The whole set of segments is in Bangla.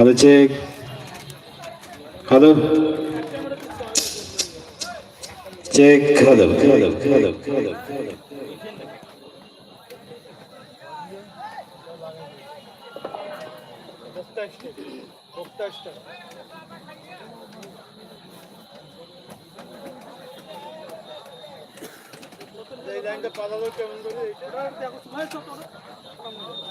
hello check hello check hello hello hello hello বারবার ওই কথা কোনো মরে যে একটা কুকিং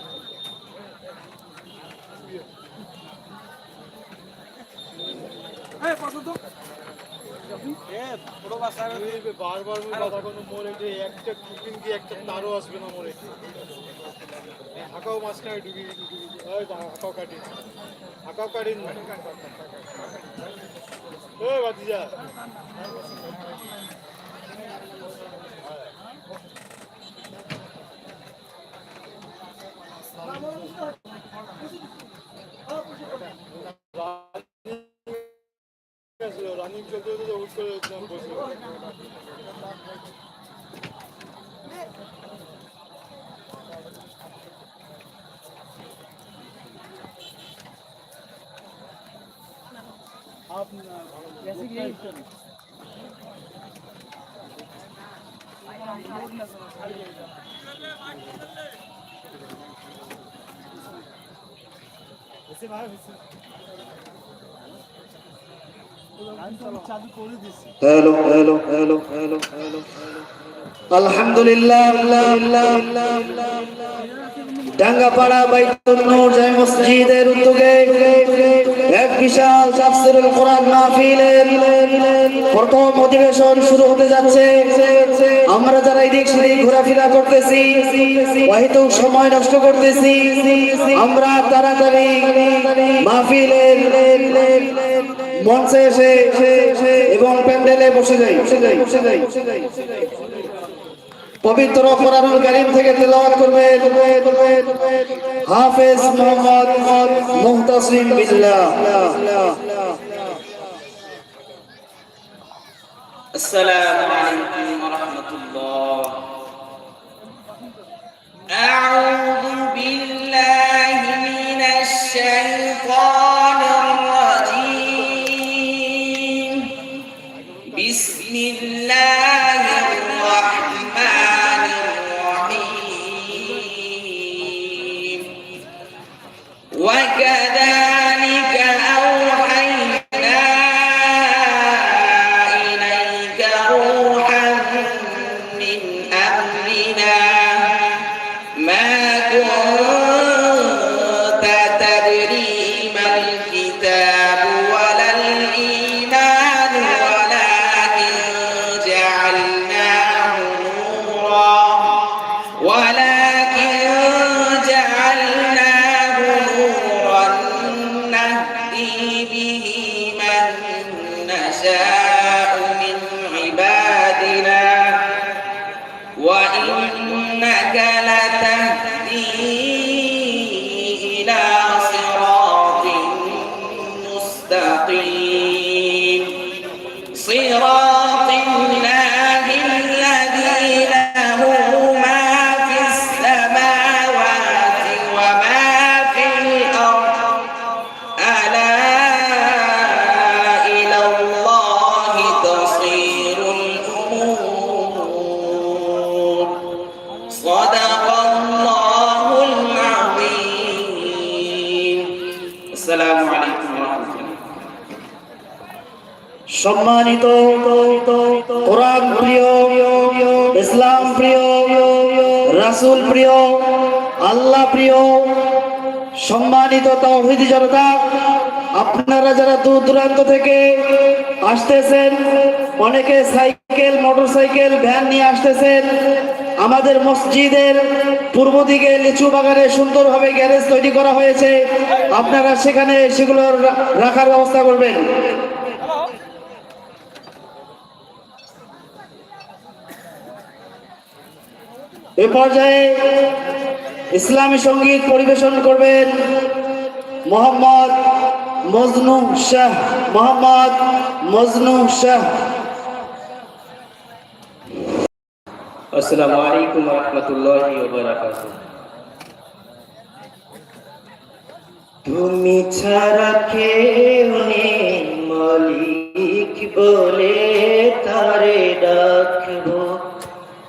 হাঁকাও মাঝখানে ডুবি ওই দা, হাঁকাও কাটি। হাঁকাও কাটি ওই বাতিজা রানিং চলতে চলতে হুট করে একদম বসে hello hello hello hello hello আলহামদুলিল্লাহ এক বিশাল প্রথম অধিবেশন শুরু হতে যাচ্ছে। আমরা যারা এই এদিক সেদিক ঘোরাফেরা করতেছি হয়তো সময় নষ্ট করতেছি, আমরা তাড়াতাড়ি মাহফিলের মঞ্চে এসে এবং প্যান্ডেলে বসে যাই বসে যাই। পবিত্র কোরআনুল কারীম থেকে তেলাওয়াত করবে হাফেজ মোহাম্মদ মুহতাসিম বিল্লাহ। السلام عليكم ورحمة الله. أعوذ بالله من الشيطان وإنك সম্মানিত কোরআন প্রিয়, ইসলাম প্রিয়, রাসূল প্রিয়, আল্লাহ প্রিয়, সম্মানিত তৌহিদি জনতা, আপনারা যারা দূর দূরান্ত থেকে আসতেছেন, অনেকে সাইকেল, মোটরসাইকেল, ভ্যান নিয়ে আসতেছেন, আমাদের মসজিদের পূর্ব দিকে লিচু বাগানে সুন্দরভাবে গ্যারেজ তৈরি করা হয়েছে, আপনারা সেখানে সেগুলো রাখার ব্যবস্থা করবেন। এ পর্যায়ে ইসলামী সংগীত পরিবেশন করবেন মোহাম্মদ মজনু শাহ মোহাম্মদ মজনু শাহ। আসসালামু আলাইকুম ওয়া রাহমাতুল্লাহি ওয়া বারাকাতুহু। তুমি ছাড়া কেউ নেই মালিক বলে তারে ডাকবো।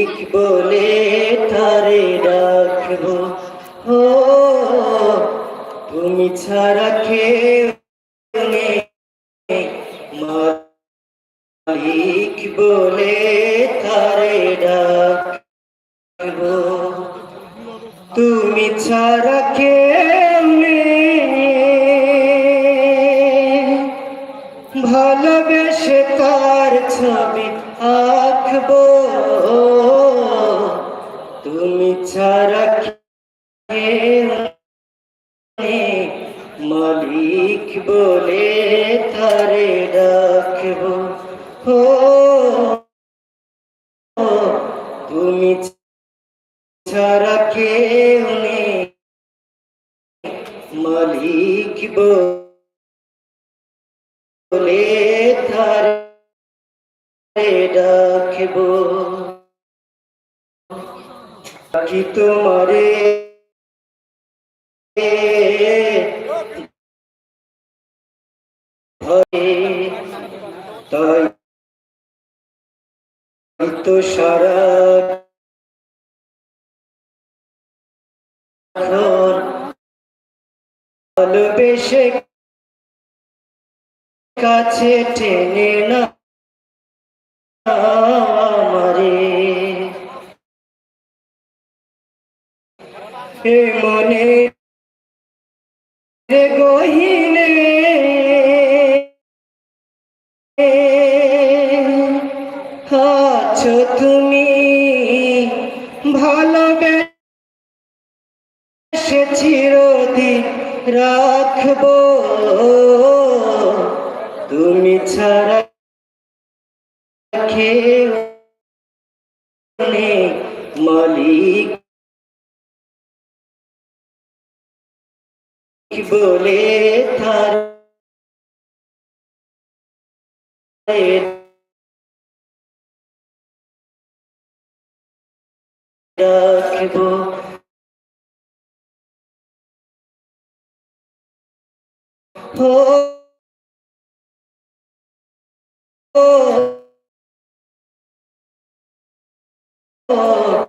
মালিক বলে তারে ডাকবো ও, তুমি ছাড়া কেউ মালিক বলে তারে ডাকবো তুমি ছাড়া কেউ ভালোবেসে তার ছবি আঁকবো। ছাড়া মালিক বলে তারে ডাকবো। ও তুমি ছাড়া কেউ নেই। মালিক বলে তারে ডাকব। কি তোমারে। তাই তো সারা ভালোবেসে কাছে টেনে না মনে গহিনে আছো তুমি ভালোবেসে সে চিরদিন রাখব। তুমি ছাড়া নেই মালিক। বলে তার রাখব। ও ও